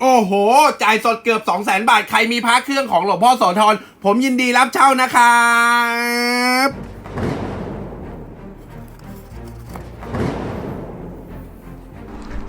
โอ้โห จ่ายสดเกือบ 2 0 0 0 0 0 บาท ใครมีพระเครื่องของหลวงพ่อโสธร ผมยินดีรับเช่านะครับ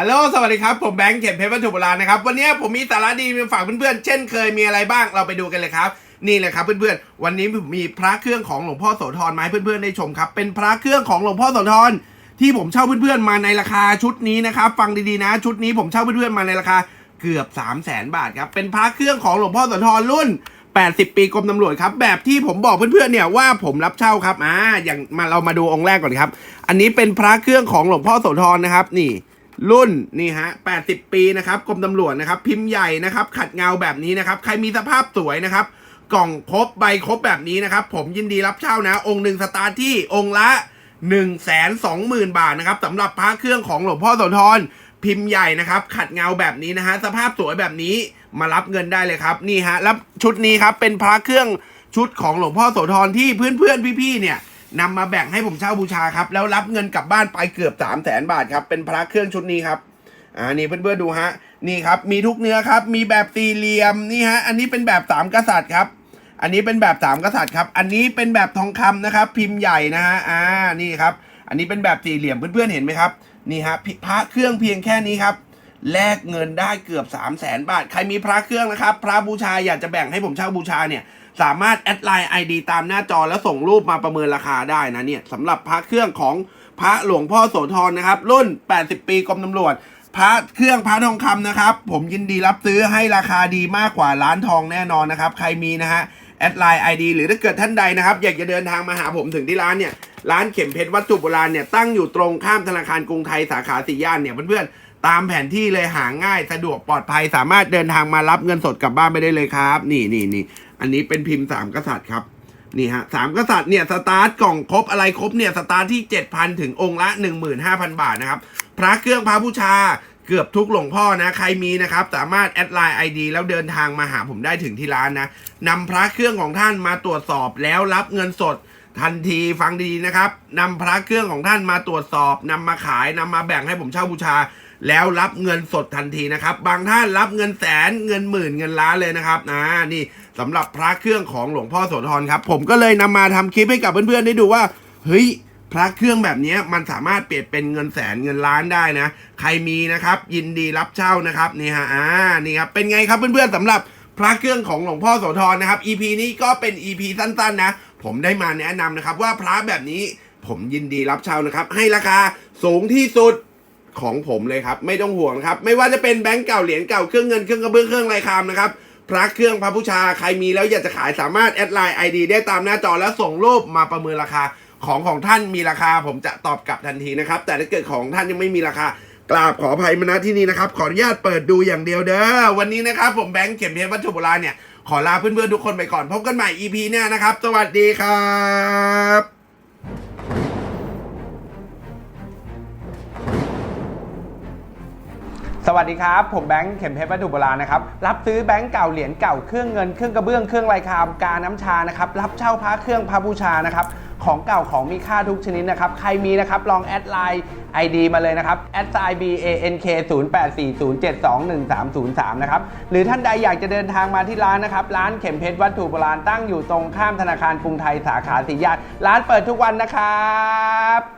ฮัลโหล สวัสดีครับ ผมแบงค์เข็มเพชรวัตถุโบราณนะครับ วันนี้ผมมีสาระดีมาฝากเพื่อนๆ เช่นเคยมีอะไรบ้าง เราไปดูกันเลยครับ นี่เลยครับเพื่อนๆ วันนี้ผมมีพระเครื่องของหลวงพ่อโสธรมาให้เพื่อนๆ ได้ชมครับ เป็นพระเครื่องของหลวงพ่อโสธรที่ผมเช่าเพื่อนๆ มาในราคาชุดนี้นะครับ ฟังดีๆนะ ชุดนี้ผมเช่าเพื่อนๆ มาในราคาเกือบ 3 0 0แสนบาทครับ เป็นพระเครื่องของหลวงพ่อโสธรรุ่น 80 ปีกรมตำรวจครับ แบบที่ผมบอกเพื่อนๆ เนี่ยว่าผมรับเช่าครับ อ่า อย่างมาเรามาดูองค์แรกก่อนครับ อันนี้เป็นพระเครื่องของหลวงพ่อโสธรนะครับ นี่ รุ่นนี่ฮะ 80 ปีนะครับกรมตำรวจนะครับ พิมพ์ใหญ่นะครับ ขัดเงาแบบนี้นะครับ ใครมีสภาพสวยนะครับ กล่องครบใบครบแบบนี้นะครับ ผมยินดีรับเช่านะ องค์หนึ่งสตาร์ที่องค์ละ1 2 0 0 0 0บาทนะครับสำหรับพระเครื่องของหลวงพ่อโสธรพิมพ์ใหญ่นะครับ ขัดเงาแบบนี้นะฮะสภาพสวยแบบนี้มารับเงินได้เลยครับ นี่ฮะแล้วชุดนี้ครับเป็นพระเครื่องชุดของหลวงพ่อโสธรที่เพื่อนๆพี่ๆเนี่ย นำมาแบ่งให้ผมเช่าบูชาครับ แล้วรับเงินกลับบ้านไปเกือบ3 0 0แสนบาทครับ เป็นพระเครื่องชุดนี้ครับ อ่า นี่เพื่อนๆดูฮะ นี่ครับ มีทุกเนื้อครับ มีแบบสี่เหลี่ยม นี่ฮะ อันนี้เป็นแบบสามกษัตริย์ครับ อันนี้เป็นแบบสามกษัตริย์ครับ อันนี้เป็นแบบทองคำนะครับ พิมพ์ใหญ่นะฮะ อ่า นี่ครับ อันนี้เป็นแบบสี่เหลี่ยม เพื่อนๆเห็นไหมครับ นี่ฮะพระเครื่องเพียงแค่นี้ครับ แลกเงินได้เกือบ 3 0 0แสนบาท ใครมีพระเครื่องนะครับ พระบูชาอยากจะแบ่งให้ผมเช่าบูชาเนี่ย สามารถแอดไลน์ ID ตามหน้าจอแล้วส่งรูปมาประเมินราคาได้นะเนี่ยสำหรับพระเครื่องของพระหลวงพ่อโสธรนะครับ รุ่น 80 ปีกรมตำรวจ พระเครื่องพระทองคำนะครับ ผมยินดีรับซื้อให้ราคาดีมากกว่าร้านทองแน่นอนนะครับ ใครมีนะฮะแอดไลน์ ID หรือถ้าเกิดท่านใดนะครับ อยากจะเดินทางมาหาผมถึงที่ร้านเนี่ยร้านเข็มเพชรวัตถุโบราณเนี่ยตั้งอยู่ตรงข้ามธนาคารกรุงไทยสาขาสี่ย่านเนี่ยเพื่อนๆ ตามแผนที่เลยหาง่ายสะดวกปลอดภัยสามารถเดินทางมารับเงินสดกลับบ้านไปได้เลยครับ นี่นี่นี่อันนี้เป็นพิมพ์สามกษัตริย์ครับนี่ฮะสามกษัตริย์เนี่ยสตาร์ทกล่องครบอะไรครบเนี่ยสตาร์ทที่ 7,000 ถึงองค์ละ 15,000 บาทนะครับ พระเครื่องพระบูชาเกือบทุกหลวงพ่อนะ ใครมีนะครับ สามารถแอดไลน์ ID แล้วเดินทางมาหาผมได้ถึงที่ร้านนะนำพระเครื่องของท่านมาตรวจสอบแล้วรับเงินสด ทันทีฟังดีนะครับนำพระเครื่องของท่านมาตรวจสอบนำมาขายนำมาแบ่งให้ผมเช่าบูชา แล้วรับเงินสดทันทีนะครับ บางท่านรับเงินแสนเงินหมื่นเงินล้านเลยนะครับนะนี่สำหรับพระเครื่องของหลวงพ่อโสธรครับ ผมก็เลยนำมาทำคลิปให้กับเพื่อนๆได้ดูว่าเฮ้ยพระเครื่องแบบนี้มันสามารถเปลี่ยนเป็นเงินแสนเงินล้านได้นะ ใครมีนะครับ ยินดีรับเช่านะครับนี่ฮะอ่านี่ครับเป็นไงครับเพื่อนๆสำหรับพระเครื่องของหลวงพ่อโสธรนะครับ EP นี้ก็เป็น EP สั้นๆนะ ผมได้มาแนะนำนะครับ ว่าพระแบบนี้ผมยินดีรับเช่านะครับ ให้ราคาสูงที่สุดของผมเลยครับ ไม่ต้องห่วงครับ ไม่ว่าจะเป็นแบงก์เก่าเหรียญเก่าเครื่องเงินเครื่องกระเบื้องเครื่องลายคามนะครับพระเครื่องพระบูชาใครมีแล้วอยากจะขายสามารถแอดไลน์ไอดีได้ตามหน้าจอแล้วส่งรูปมาประเมินราคาของของท่านมีราคาผมจะตอบกลับทันทีนะครับ แต่ถ้าเกิดของท่านยังไม่มีราคากราบขออภัยมาณที่นี้นะครับ ขออนุญาตเปิดดูอย่างเดียวเด้อวันนี้นะครับ ผมแบงค์เข็มเพชรวัตถุโบราณเนี่ย ขอลาเพื่อนๆทุกคนไปก่อน พบกันใหม่ EP หน้านะครับ สวัสดีครับสวัสดีครับ ผมแบงค์เข็มเพชรวัตถุโบราณนะครับ รับซื้อแบงค์เก่าเหรียญเก่าเครื่องเงินเครื่องกระเบื้องเครื่องลายคามกาน้ำชานะครับ รับเช่าพระเครื่องพระบูชานะครับ ของเก่าของมีค่าทุกชนิดนะครับ ใครมีนะครับ ลองแอดไลน์ ID มาเลยนะครับแอดไซ b a n k 0 8 4 0 7 2 1 3 0 3 นะครับ หรือท่านใดอยากจะเดินทางมาที่ร้านนะครับ ร้านเข็มเพชรวัตถุโบราณตั้งอยู่ตรงข้ามธนาคารกรุงไทยสาขาสียาติร้านเปิดทุกวันนะครับ